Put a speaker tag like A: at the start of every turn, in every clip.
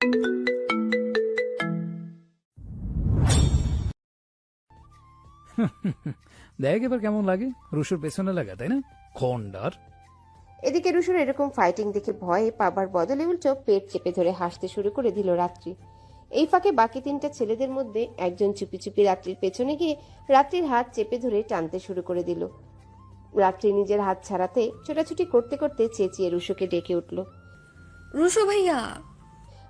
A: দেখ এবার কেমন লাগে? রুশুর পেছনে লাগা তাই না? খন্ডার
B: এদিকে রুশুর এরকম ফাইটিং দেখে ভয়ে পাবার বদলে উল্টো পেট চেপে ধরে হাসতে শুরু করে দিল রাত্রি। এই ফাঁকে বাকি তিনটা ছেলেদের মধ্যে একজন চুপি চুপি রাত্রির পেছনে গিয়ে রাত্রির হাত চেপে ধরে টানতে শুরু করে দিল। রাত্রি নিজের হাত ছাড়াতে ছোটাছুটি করতে করতে চেঁচিয়ে রুশুকে ডেকে উঠল।
C: রুশো ভাইয়া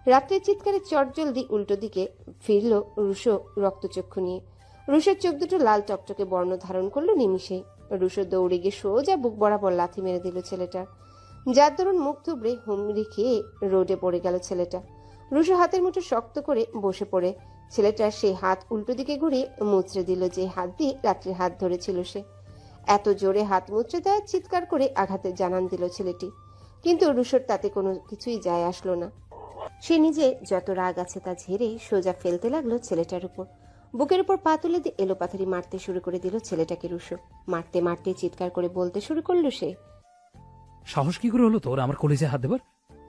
B: রাত্রির চিৎকারে চটজলদি উল্টো দিকে ফিরল রুশো রক্তচক্ষু নিয়ে। রুশোর চোখ দুটো লাল টকটকে বর্ণ ধারণ করল নিমিষেই রুশো দৌড়ে গিয়ে সোজা বুক বরাবর লাথি মেরে দিল ছেলেটার। যার দরুন মুখ থুবড়ে হুমড়ি খেয়ে রোডে পড়ে গেল ছেলেটা। রুশো হাতের মুঠো শক্ত করে বসে পড়ে। ছেলেটার সেই হাত উল্টো দিকে ঘুরিয়ে মুচড়ে দিল যে হাত দিয়ে রাত্রির হাত ধরেছিল সে। এত জোরে হাত মুচড়ে দেওয়ার চিৎকার করে আঘাতের জানান দিল ছেলেটি। কিন্তু রুশোর তাতে কোনো কিছুই যায় আসলো না। সে নিজে যত রাগ আছে তা ঝেড়ে সোজা ফেলতে লাগল ছেলেটার উপর। বুকের উপর পা তুলে দিয়ে এলোপাথারি মারতে শুরু করে দিল ছেলেটাকে রুশো। মারতে মারতে চিৎকার করে বলতে শুরু করল সে।
A: সাহস কি করে হলো তোর? আমার কলেজে হাত দেবার?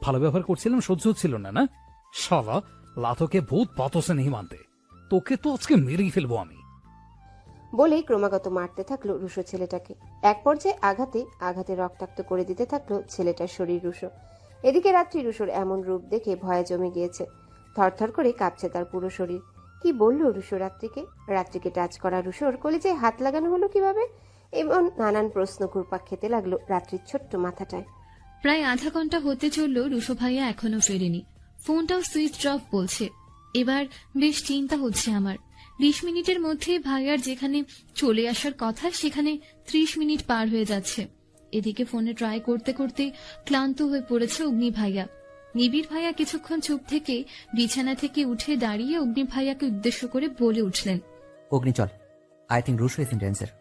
A: ভালো ব্যবহার করছিলাম সহ্য হচ্ছিল না না? শালা লাতকে ভূত পাতসে নেই মানতে। তোকে তো আজকে মেরেই ফেলব আমি।
B: বলেই ক্রমাগত মারতে থাকল রুশো ছেলেটাকে। এক পর্যায়ে আঘাতে আঘাতে রক্তাক্ত করে দিতে থাকল ছেলেটার শরীর রুশো। এদিকে রাত্রি রুশোর এমন রূপ দেখে ভয়ে জমে গিয়েছে। থরথর করে কাঁপছে তার পুরো শরীর। কি বলল রুশো রাত্রিকে? রাত্রিকে টাচ করা রুশোর কলেজে হাত লাগানো হলো কীভাবে? এমন নানান প্রশ্ন ঘুরপাক খেতে লাগল রাত্রির ছোট্ট মাথাটায়।
C: প্রায় আধা ঘণ্টা হতে চলল রুশো ভাইয়া এখনও ফেরেনি। ফোনটাও সুইচ অফ বলছে। এবার বেশ চিন্তা হচ্ছে আমার। বিশ মিনিটের মধ্যে ভাইয়ার যেখানে চলে আসার কথা, সেখানে ত্রিশ মিনিট পার হয়ে যাচ্ছে। এদিকে ফোনে ট্রাই করতে করতে ক্লান্ত হয়ে পড়েছে অগ্নি ভাইয়া। নিবিড় ভাইয়া কিছুক্ষণ চুপ থেকে বিছানা থেকে উঠে দাঁড়িয়ে অগ্নি ভাইয়াকে উদ্দেশ্য করে বলে উঠলেন
D: অগ্নি চল। I think Rush is in danger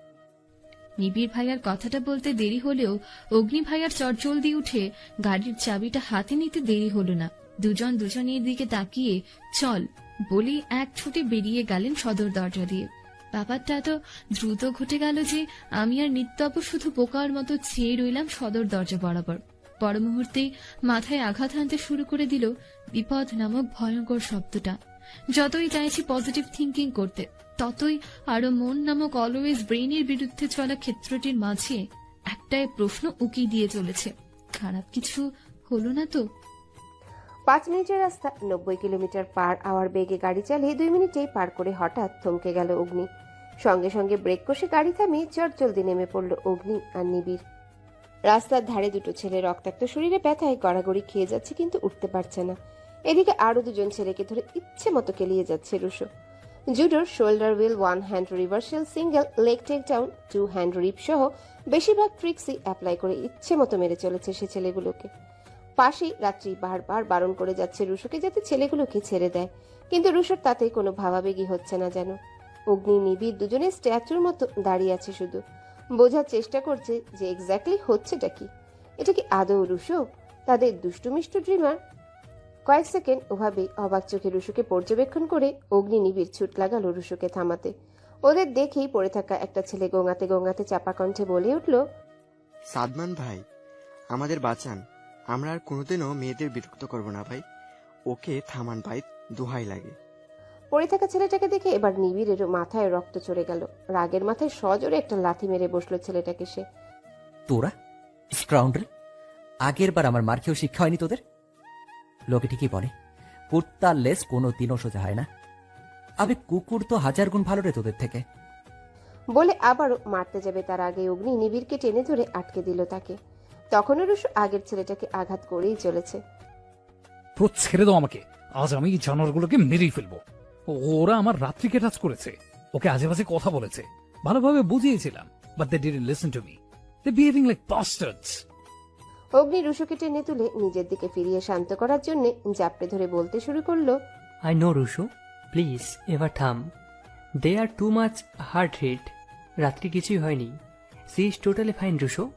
C: Nibir ভাইয়ার কথাটা বলতে দেরি হলেও অগ্নি ভাইয়ার চটজলদি উঠে গাড়ির চাবিটা হাতে নিতে দেরি হলো না। দুজন দুজনের দিকে তাকিয়ে চল বলি এক ছুটে বেরিয়ে গেলেন সদর দরজা দিয়ে। ব্যাপারটা এত দ্রুত ঘটে গেল যে আমি আর নিত্যপ শুধু পোকার মতো চেয়ে রইলাম সদর দরজা বরাবর। পর মুহূর্তেই মাথায় আঘাত হানতে শুরু করে দিল বিপদ নামক ভয়ঙ্কর শব্দটা। যতই চাইছি পজিটিভ থিঙ্কিং করতে, ততই আরও মন নামক অলওয়েজ ব্রেইনের বিরুদ্ধে চলা ক্ষেত্রটির মাঝে একটাই প্রশ্ন উকি দিয়ে চলেছে। খারাপ কিছু হলো না তো?
B: পাঁচ মিনিটের রাস্তা, নব্বই কিলোমিটার পার আওয়ার বেগে গাড়ি চালিয়ে দুই মিনিটেই পার করে হঠাৎ থমকে গেল অগ্নি। সঙ্গে সঙ্গে ব্রেক কষে গাড়ি থামিয়ে চট জলদি নেমে পড়ল অগ্নি আর নিবিড়। রাস্তার ধারে দুটো ছেলে রক্তাক্ত শরীরে ব্যথায় গড়াগড়ি খেয়ে যাচ্ছে কিন্তু উঠতে পারছে না। এদিকে আরও দুজন ছেলেকে ধরে ইচ্ছে মতো কেলিয়ে যাচ্ছে Rusho. জুডোর shoulder wheel, one hand reversal single leg take down, two hand rip সহ বেশিরভাগ ট্রিক্সই অ্যাপ্লাই করে ইচ্ছে মতো মেরে চলেছে সে ছেলেগুলোকে। পাশেই রাত্রি বারবার বারণ করে যাচ্ছে রুশোকে যাতে ছেলেগুলোকে ছেড়ে দেয়। কিন্তু রুশোর তাতে কোনো ভাবাবেগই হচ্ছে না যেন। অগ্নি, নিবিড় দুজনে স্ট্যাচুর মতো দাঁড়িয়ে আছে শুধু। বোঝার চেষ্টা করছে যে এক্স্যাক্টলি হচ্ছেটা কি। এটা কি আদৌ রুশো? তাদের দুষ্টুমিষ্টু ড্রিমার কয়েক সেকেন্ড ওভাবেই অবাক চোখে রুশুকে পর্যবেক্ষণ করে অগ্নি নিবিড় ছুট লাগালো রুশুকে থামাতে। ওদের দেখেই পড়ে থাকা একটা ছেলে গোঙাতে গোঙাতে চাপা কণ্ঠে বলে উঠল,
E: সাদমান ভাই, আমাদের বাঁচান। আমরা আর কোনোদিনও মেয়েদের বিরক্ত করব না ভাই। ওকে থামান ভাই দোহাই লাগে।
B: পড়ে থাকা ছেলেটাকে দেখে এবার নিবিড়ের মাথায় রক্ত চড়ে গেল। রাগের মাথায় সজোরে একটা লাথি মেরে বসল ছেলেটাকে সে।
D: তোরা? স্ক্রাউন্ডার? আগের বার আমার মার খেয়েও শিক্ষা হয়নি তোদের? লোকে ঠিকই বলে কুত্তার লেস কোনো দিনও সোজা হয় না। আবে কুকুর তো হাজার গুণ ভালো রে তোদের থেকে।
B: বলে আবারও মারতে যাবে তার আগে অগ্নি নিবিড়কে টেনে ধরে আটকে দিল তাকে। তখনও রুশু আগের ছেলেটাকে আঘাত করেই চলেছে।
A: পুরো ছেড়ে দাও আমাকে। আজ আমি এই জানোয়ারগুলোকে মেরেই ফেলব। ওরা আমার রাত্রিকে টাচ করেছে। ওকে আজে বাজে কথা বলেছে। ভালোভাবে বুঝিয়েছিলাম but they didn't listen to me they behaving like bastards
B: Agni রুশুকে টেনে তুলে নিজের দিকে ফিরিয়ে শান্ত করার জন্য জাপড়ে ধরে বলতে শুরু করল
F: I know, Rushu. প্লিজ এবার থাম। They are too much heart rate Ratri কিছুই হয়নি। She is totally fine Rusho.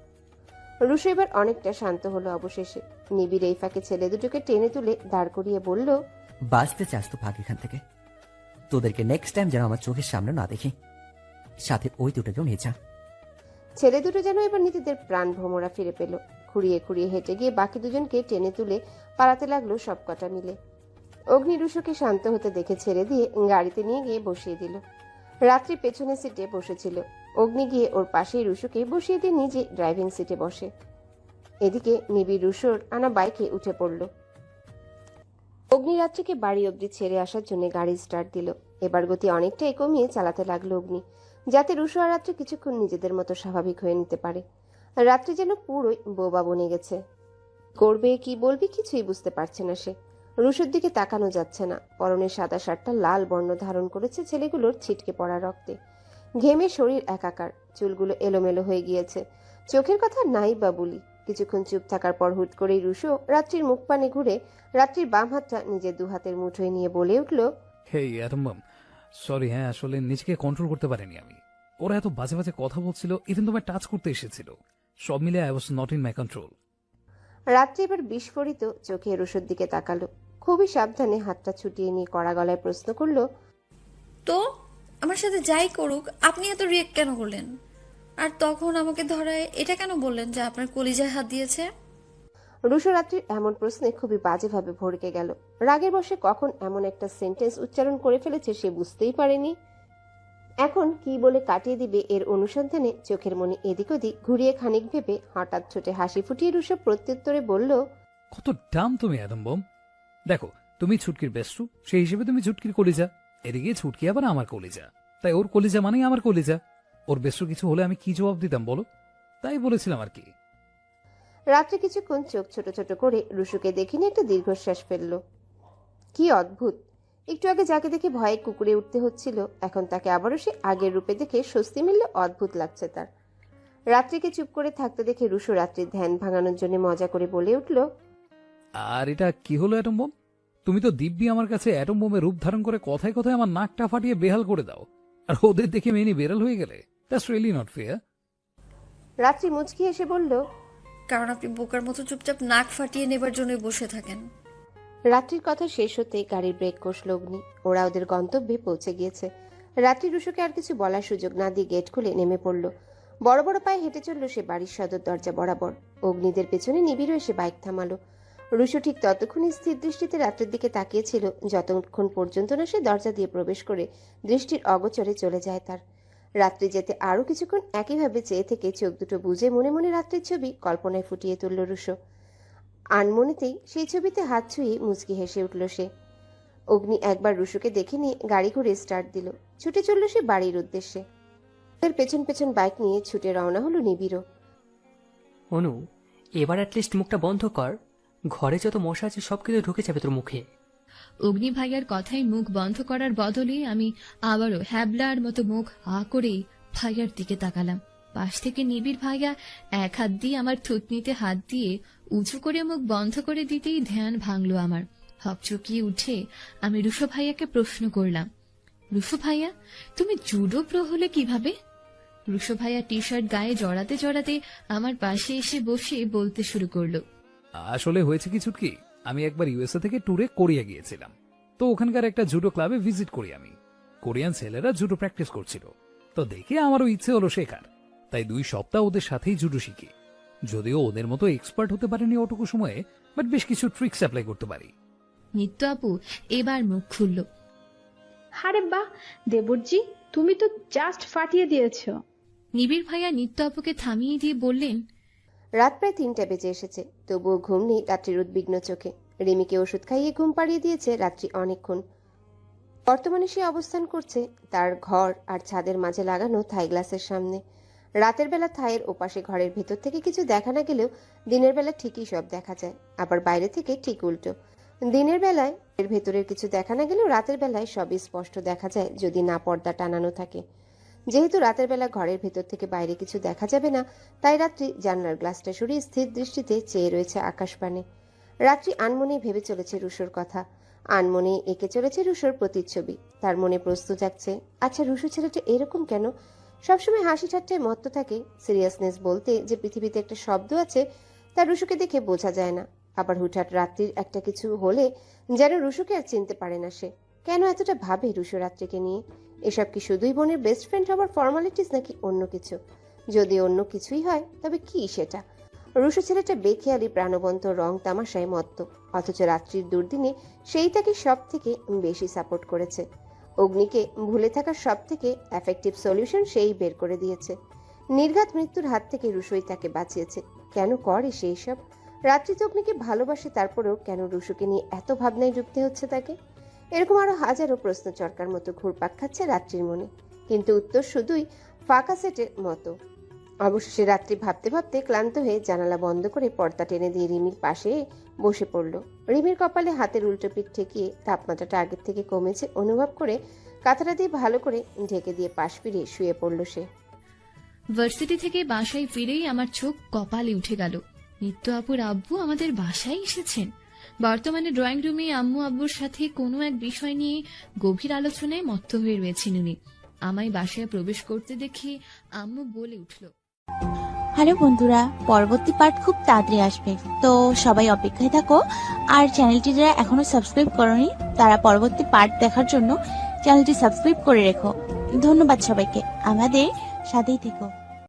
B: Rushu এবার অনেকটা শান্ত হলো অবশেষে। নিবিড় এই ফাঁকে ছেলে দুটোকে টেনে তুলে দাঁড় করিয়ে বলল
D: বাঁচতে চাস তো ভাগ এখান থেকে। তোদেরকে নেক্সট টাইম যেন আমার চোখের সামনে না দেখি। সাথে ওই দুটোকেও নিয়ে যা।
B: ছেলে দুটো যেন এবার নিজেদের প্রাণ ভ্রমরা ফিরে পেল। খুঁড়িয়ে খুঁড়িয়ে হেঁটে গিয়ে বাকি দুজনকে টেনে তুলে পালাতে লাগল সব কটা মিলে। অগ্নি রুশুকে শান্ত হতে দেখে ছেড়ে দিয়ে গাড়িতে নিয়ে গিয়ে বসিয়ে দিল। রাত্রি পেছনের সিটে বসেছিল। অগ্নি গিয়ে ওর পাশেই রুশোকে বসিয়ে দিয়ে নিজে ড্রাইভিং সিটে বসে। এদিকে নিবিড় রুশোর আনা বাইকে উঠে পড়ল। অগ্নিরাত্রিকে বাড়ি অবধি ছেড়ে আসার জন্য গাড়ি স্টার্ট দিল। এবার গতি অনেকটাই কমিয়ে চালাতে লাগল অগ্নি, যাতে রুশো আর রাত্রি কিছুক্ষণ নিজেদের মতো স্বাভাবিক হয়ে নিতে পারে। রাত্রি যেন পুরোই বোবা বনে গেছে। করবে কি বলবে কিছুই বুঝতে পারছে না সে। রুশোর দিকে তাকানো যাচ্ছে না। পরনের সাদা শার্টটা লাল বর্ণ ধারণ করেছে ছেলেগুলোর ছিটকে পড়া রক্তে। ঘেমে শরীর একাকার চুলগুলো এলোমেলো হয়ে গিয়েছে। চোখের কথা নাই বা বলি কিছুক্ষণ চুপ থাকার পর হুট করেই রুশো রাত্রির মুখ পানে ঘুরে রাত্রির বাম হাতটা নিজের দু হাতের মুঠোয় নিয়ে বলে উঠল
A: হেই অ্যাটম্বাম সরি হ্যাঁ আসলে নিজেকে কন্ট্রোল করতে পারিনি আমি। ওরা এত বাজে বাজে কথা বলছিল ইভেন তোমায় টাচ করতে এসেছিল। সব মিলে I was not in my control
B: Ratri এবার বিস্ফোরিত চোখে রুশোর দিকে তাকালো। খুবই সাবধানে হাতটা ছুটিয়ে নিয়ে কড়া গলায় প্রশ্ন করল
G: তো আমার সাথে যাই করুক আপনি এত রিয়েক্ট কেন করলেন? আর তখন আমাকে ধরায় এটা কেন বললেন যে আপনার কলিজায় হাত দিয়েছে?
B: রুশো রাত্রির এমন প্রশ্নে খুবই বাজেভাবে ভরকে গেল। রাগের বসে কখন এমন একটা সেন্টেন্স উচ্চারণ করে ফেলেছে সে বুঝতেই পারেনি। এখন কি বলে কাটিয়ে দিবে এর অনুসন্ধানে চোখের মনে এদিক ওদিক ঘুরিয়ে খানিক ভেবে হঠাৎ ছোটে হাসি ফুটিয়ে রুশো প্রত্যুত্তরে বলল
A: কত ডাম তুমি অ্যাটম্বম দেখো তুমি ছুটকির বেস্টু সেই হিসেবে তুমি ছুটকির কলিজা। এদিকে ছুটকি আবার আমার কলিজা। তাই ওর কলিজা মানেই আমার কলিজা। ওর বেস্টু কিছু হলে আমি কি জবাব দিতাম বলো? তাই বলেছিলাম আর কি।
B: রাত্রে কিছুক্ষণ চোখ ছোট ছোট করে রুশুকে দেখে নিয়ে একটা দীর্ঘশ্বাস ফেলল। কি অদ্ভুত! একটু আগে যাকে দেখে ভয়ে কুকুরে উঠতে হচ্ছিল এখন তাকে আবারও সে আগের রূপে দেখে স্বস্তি মিললে অদ্ভুত লাগছে তার। রাত্রিকে চুপ করে থাকতে দেখে রুশু রাত্রির ধ্যান ভাঙানোর জন্য মজা করে বলে উঠল
A: আর এটা কি হলো অ্যাটম বোম? তুমি তো দিব্যি আমার কাছে অ্যাটম বোমের রূপ ধারণ করে কথায় কথায় আমার নাকটা ফাটিয়ে বেহাল করে দাও। আর ওদের দেখে মেনি বেরাল হয়ে গেলে? দ্যাটস রিয়েলি নট ফেয়ার
B: রাত্রি মুচকি এসে বলল
G: কারণ আপনি বোকার মতো চুপচাপ নাক ফাটিয়ে নেবার জন্যই বসে থাকেন।
B: রাত্রির কথা শেষ হতেই গাড়ির ব্রেক কষল অগ্নি। ওরা ওদের গন্তব্যে পৌঁছে গিয়েছে। রাত্রি রুশুকে আর কিছু বলার সুযোগ না দিয়ে গেট খুলে নেমে পড়ল। বড় বড় পায়ে হেঁটে চলল সে বাড়ির সদর দরজা বরাবর। অগ্নিদের পেছনে নিবিড় এসে বাইক থামালো। রুশু ঠিক ততক্ষণই স্থির দৃষ্টিতে রাত্রের দিকে তাকিয়েছিল, যতক্ষণ পর্যন্ত না সে দরজা দিয়ে প্রবেশ করে দৃষ্টির অগোচরে চলে যায় তার। রাত্রি যেতে আরও কিছুক্ষণ একইভাবে চেয়ে থেকে চোখ দুটো বুঝে মনে মনে রাত্রির ছবি কল্পনায় ফুটিয়ে তুলল রুশো। আনমনেতেই সেই ছবিতে হাত ছুঁয়ে মুচকি হেসে উঠল সে। অগ্নি একবার রুশুকে দেখে নিয়ে গাড়ি ঘুরে স্টার্ট দিল। ছুটে চলল সে বাড়ির উদ্দেশ্যে। তার পেছন পেছন বাইক নিয়ে ছুটে রওনা হলো নিবিড়ও।
F: অনু, এবার অ্যাটলিস্ট মুখটা বন্ধ কর। ঘরে যত মশা আছে, সব কিছু ঢুকে যাবে তোর মুখে।
C: অগ্নি ভাইয়ার কথায় মুখ বন্ধ করার বদলে আমি আবারও হ্যাবলার মতো মুখ হা করেই ভাইয়ার দিকে তাকালাম। পাশ থেকে নিবিড় ভাইয়া এক হাত দিয়ে আমার থুতনিতে হাত দিয়ে উঁচু করে মুখ বন্ধ করে দিতেই ধ্যান ভাঙলো আমার। হকচকিয়ে উঠে আমি রুফো ভাইয়াকে প্রশ্ন করলাম রুফো ভাইয়া, তুমি জুডো প্রো হলে কীভাবে? রুশো ভাইয়া টি শার্ট গায়ে জড়াতে জড়াতে আমার পাশে এসে বসে বলতে শুরু করল
A: আসলে হয়েছে কিছু কি ছুটকি? আমি একবার ইউএসএ থেকে ট্যুরে কোরিয়া গিয়েছিলাম। তো ওখানকার একটা জুডো ক্লাবে ভিজিট করি আমি। কোরিয়ান ছেলেরা জুডো প্র্যাকটিস করছিল। তো দেখে আমারও ইচ্ছে হলো শেখার। তাই দুই সপ্তাহ ওদের সাথেই জুডো শিখি। যদিও ওদের মতো এক্সপার্ট হতে পারেনি ওটুকু সময়ে বাট বেশ কিছু ট্রিক্স অ্যাপ্লাই করতে পারি।
C: নিত্য আপু এবার মুখ খুলল।
H: আরে বাহ দেবরজি তুমি তো জাস্ট ফাটিয়ে দিয়েছ।
C: নিবিড় ভাইয়া নিত্য আপুকে থামিয়ে দিয়ে বললেন
B: রাত প্রায় তিনটা বেজে এসেছে। তবুও ঘুম নেই রাত্রির উদ্বিগ্ন চোখে। রিমিকে ওষুধ খাইয়ে ঘুম পাড়িয়ে দিয়েছে রাত্রি অনেকক্ষণ। বর্তমানে সে অবস্থান করছে তার ঘর আর ছাদের মাঝে লাগানো থাই গ্লাসের সামনে। রাতের বেলা থাইয়ের ওপাশে ঘরের ভেতর থেকে কিছু দেখা না গেলেও দিনের বেলা ঠিকই সব দেখা যায়। আবার বাইরে থেকে ঠিক উল্টো। দিনের বেলায় এর ভেতরের কিছু দেখা না গেলেও রাতের বেলায় সবই স্পষ্ট দেখা যায় যদি না পর্দা টানানো থাকে। যেহেতু রাতের বেলা ঘরের ভেতর থেকে বাইরে কিছু দেখা যাবে না, তাই রাত্রি জানলার গ্লাসটা সরিয়ে স্থির দৃষ্টিতে চেয়ে রয়েছে আকাশপানে রাত্রি আনমনে ভেবে চলেছে রুশোর কথা। আনমনে এঁকে চলেছে রুশোর প্রতিচ্ছবি। তার মনে প্রশ্ন যাচ্ছে আচ্ছা রুশো ছেলেটা এরকম কেন? সবসময় হাসি ঠাট্টায় মত্ত থাকে সিরিয়াসনেস বলতে যে পৃথিবীতে একটা শব্দ আছে, তা রুশুকে দেখে বোঝা যায় না। আবার হুটহাট রাত্রির একটা কিছু হলে যেন রুশুকে আর চিনতে পারে না সে। কেন এতটা ভাবে রুশো রাত্রিকে নিয়ে? এসব কি শুধুই বোনের বেস্ট ফ্রেন্ড হবার ফর্মালিটিস নাকি অন্য কিছু? যদি অন্য কিছুই হয়, তবে কি সেটা? রুশো ছেলেটা বেখেয়ালি প্রাণবন্ত, রং তামাশায় মত্ত, অথচ রাত্রির দুর্দিনে সেই তাকে সব থেকে বেশি সাপোর্ট করেছে। অগ্নিকে ভুলে থাকার সব থেকে এফেক্টিভ সলিউশন সেই বের করে দিয়েছে। নির্ঘাত মৃত্যুর হাত থেকে রুশোই তাকে বাঁচিয়েছে। কেন করে সেই সব? রাত্রি অগ্নিকে ভালোবাসে, তারপরেও কেন রুশুকে নিয়ে এত ভাবনায় ডুবতে হচ্ছে তাকে? এরকম আরও হাজারো প্রশ্ন চরকার মতো ঘুরপাক খাচ্ছে রাত্রির মনে। কিন্তু উত্তর শুধুই ফাঁকা সেটের মতো। অবশেষে রাত্রি ভাবতে ভাবতে ক্লান্ত হয়ে জানালা বন্ধ করে পর্দা টেনে দিয়ে রিমির পাশে বসে পড়ল। রিমির কপালে হাতের উল্টো পিঠ ঠেকিয়ে তাপমাত্রাটা আগের থেকে কমেছে অনুভব করে কাঁথাটা দিয়ে ভালো করে ঢেকে দিয়ে পাশ ফিরিয়ে শুয়ে পড়ল সে।
C: ভার্সিটি থেকে বাসায় ফিরেই আমার চোখ কপালে উঠে গেল। নিত্য আপুর আব্বু আমাদের বাসায় এসেছেন। বর্তমানে ড্রয়িং রুমে আম্মু আব্বুর সাথে কোনো এক বিষয় নিয়ে গভীর আলোচনায় মত্ত হয়ে রয়েছেন উনি। আমায় বাসায় প্রবেশ করতে দেখে আম্মু বলে উঠল,
I: হ্যালো বন্ধুরা, পরবর্তী পার্ট খুব তাড়াতাড়ি আসবে। তো সবাই অপেক্ষায় থাকো, আর চ্যানেলটি যারা এখনও সাবস্ক্রাইব করনি, তারা পরবর্তী পার্ট দেখার জন্য চ্যানেলটি সাবস্ক্রাইব করে রেখো। ধন্যবাদ সবাইকে। আমাদের সাথেই থেকো।